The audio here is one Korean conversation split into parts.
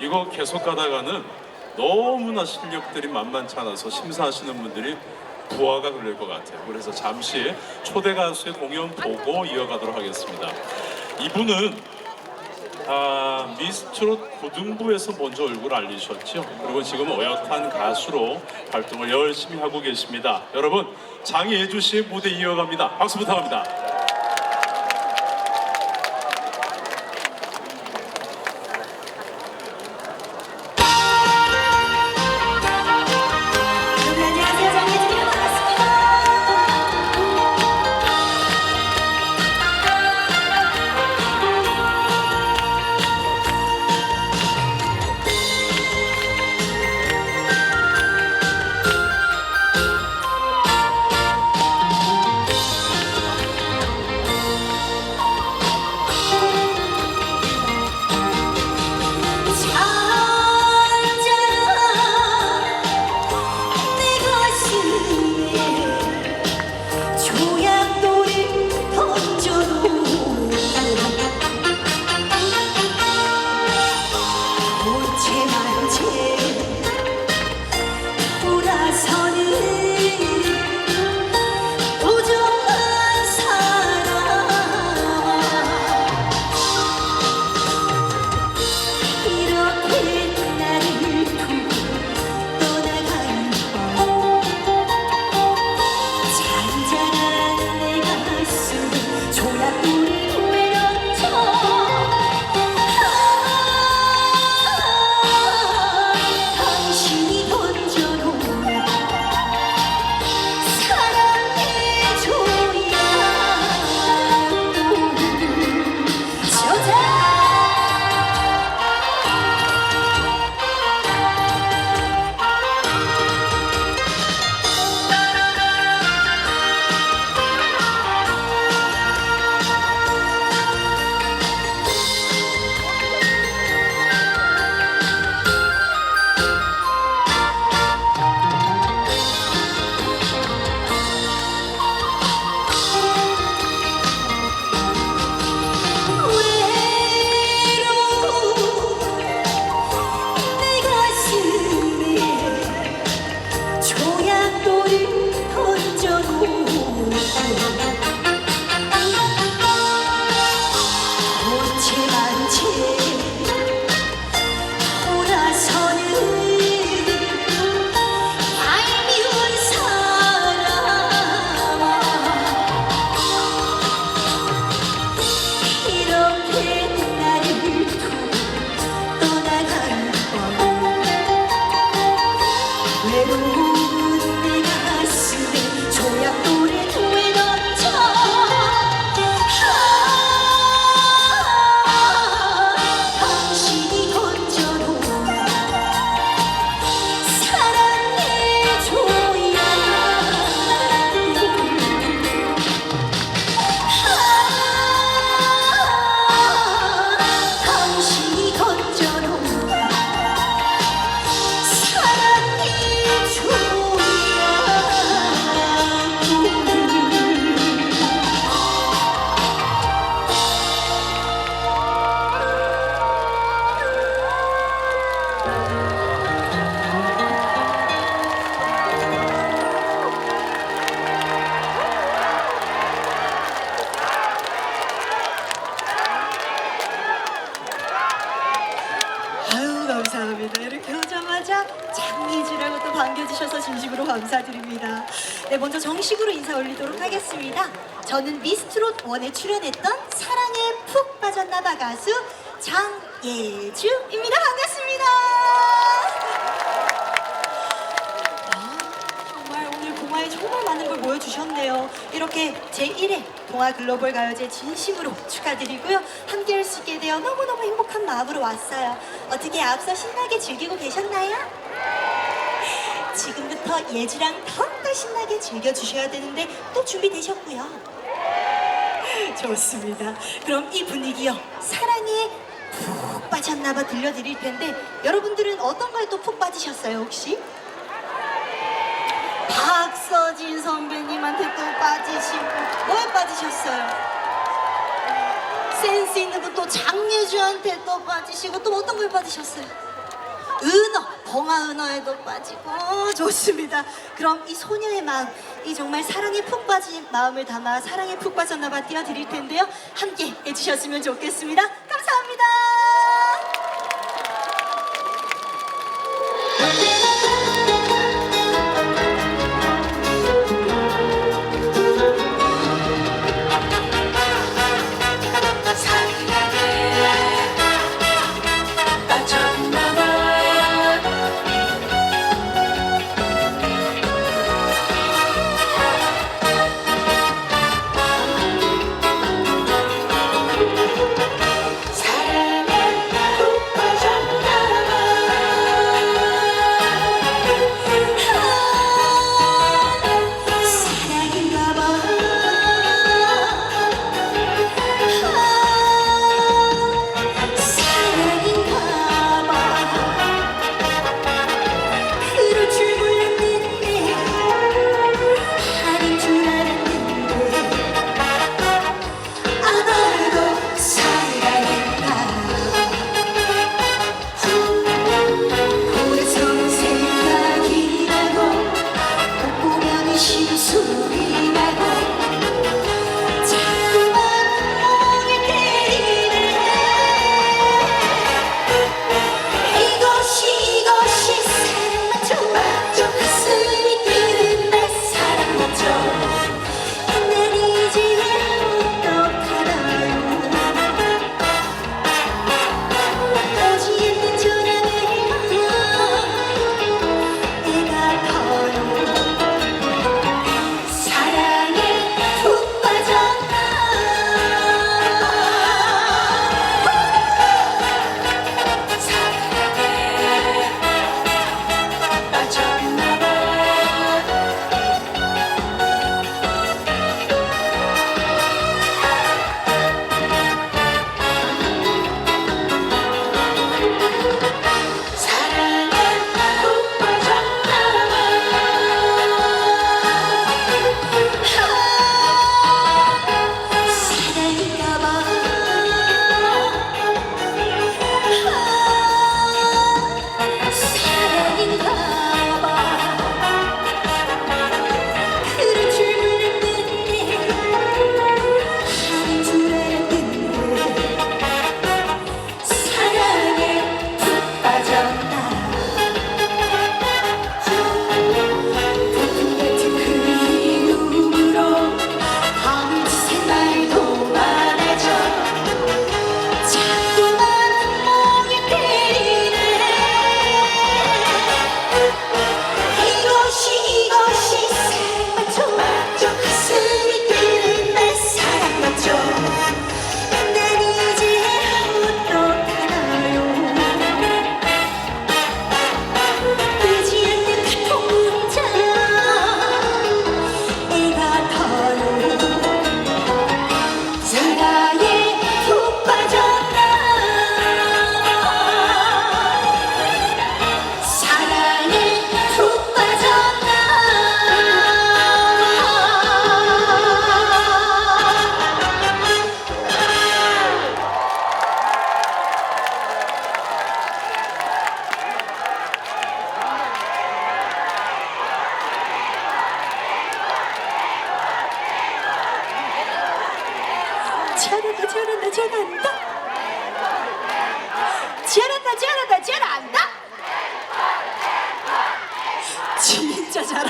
이거 계속 가다가는 너무나 실력들이 만만치 않아서 심사하시는 분들이 부하가 걸릴 것 같아요. 그래서 잠시 초대 가수의 공연 보고 이어가도록 하겠습니다. 이분은 아, 미스트롯 고등부에서 먼저 얼굴 알리셨죠. 그리고 지금 어엿한 가수로 활동을 열심히 하고 계십니다. 여러분 장예주 씨의 무대 이어갑니다. 박수 부탁합니다. 감사합니다. 이렇게 오자마자 장예주라고 또 반겨주셔서 진심으로 감사드립니다. 네 먼저 정식으로 인사 올리도록 하겠습니다. 저는 미스트롯 원에 출연했던 사랑에 푹 빠졌나봐 가수 장예주입니다. 반갑습니다. 주셨네요. 이렇게 제1회 동화 글로벌 가요제 진심으로 축하드리고요. 함께 할 수 있게 되어 너무너무 행복한 마음으로 왔어요. 어떻게 앞서 신나게 즐기고 계셨나요? 지금부터 예주랑 더욱더 신나게 즐겨주셔야 되는데 또 준비되셨고요. 좋습니다. 그럼 이 분위기요. 사랑에 푹 빠졌나봐 들려드릴 텐데 여러분들은 어떤 거에 또 푹 빠지셨어요 혹시? 박서진 선배님한테 또 빠지시고 뭐에 빠지셨어요? 센스 있는 분또 장예주한테 또 빠지시고 또 어떤 걸 빠지셨어요? 은어, 봉화 은어에도 빠지고 어, 좋습니다. 그럼 이 소녀의 마음, 이 정말 사랑에 푹 빠진 마음을 담아 사랑에 푹 빠졌나봐 띄워드릴 텐데요. 함께 해주셨으면 좋겠습니다. 감사합니다.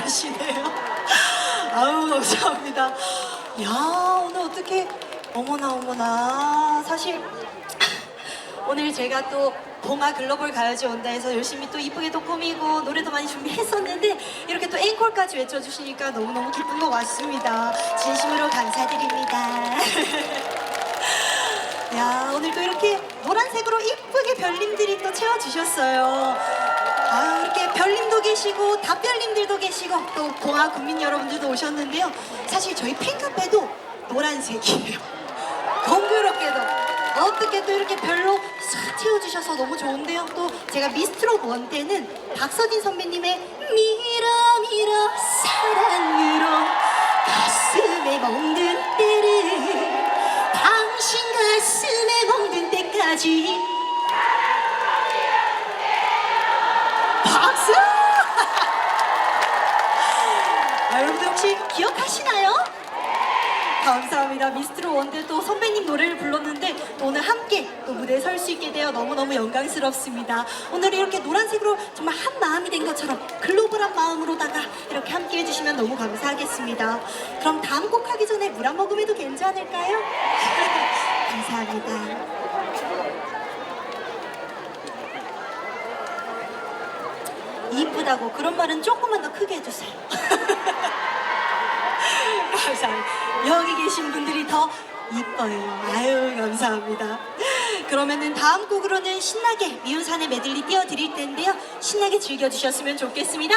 하시네요 아우 감사합니다 야 오늘 어떻게 어머나 어머나 사실 오늘 제가 또 봉화 글로벌 가요제 온다 해서 열심히 또 이쁘게 또 꾸미고 노래도 많이 준비했었는데 이렇게 또 앵콜까지 외쳐주시니까 너무너무 기쁜 것 같습니다. 진심으로 감사드립니다. 야 오늘 또 이렇게 노란색으로 이쁘게 별님들이 또 채워주셨어요. 아 이렇게 별님도 계시고 답별님들도 계시고 또 봉화 국민 여러분들도 오셨는데요. 사실 저희 팬카페도 노란색이에요. 공교롭게도 어떻게 또 이렇게 별로 싹 채워주셔서 너무 좋은데요. 또 제가 미스트롯 원 때는 박서진 선배님의 밀어 밀어 사랑으로 가슴에 먹는 때를 당 당신 가슴에 먹는 때까지 기억하시나요? 감사합니다. 미스트로 원대 또 선배님 노래를 불렀는데 또 오늘 함께 또 무대에 설 수 있게 되어 너무너무 영광스럽습니다. 오늘 이렇게 노란색으로 정말 한 마음이 된 것처럼 글로벌한 마음으로다가 이렇게 함께 해주시면 너무 감사하겠습니다. 그럼 다음 곡 하기 전에 물 한 모금 해도 괜찮을까요? 감사합니다. 이쁘다고 그런 말은 조금만 더 크게 해주세요. 감사합니다. 여기 계신 분들이 더 이뻐요. 아유, 감사합니다. 그러면은 다음 곡으로는 신나게 미운산의 메들리 띄워드릴 텐데요. 신나게 즐겨주셨으면 좋겠습니다.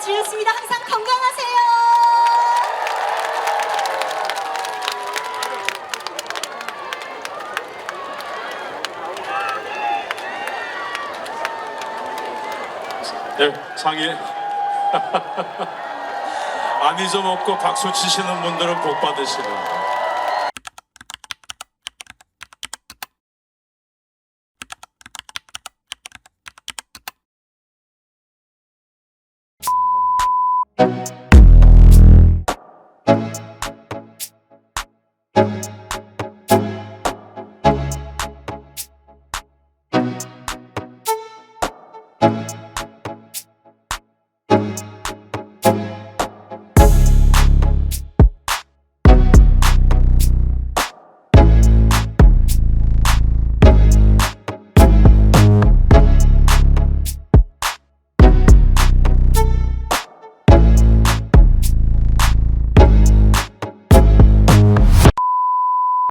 주였습니다. 항상 건강하세요. 네, 상의. 안 잊어먹고 박수 치시는 분들은 복 받으시는.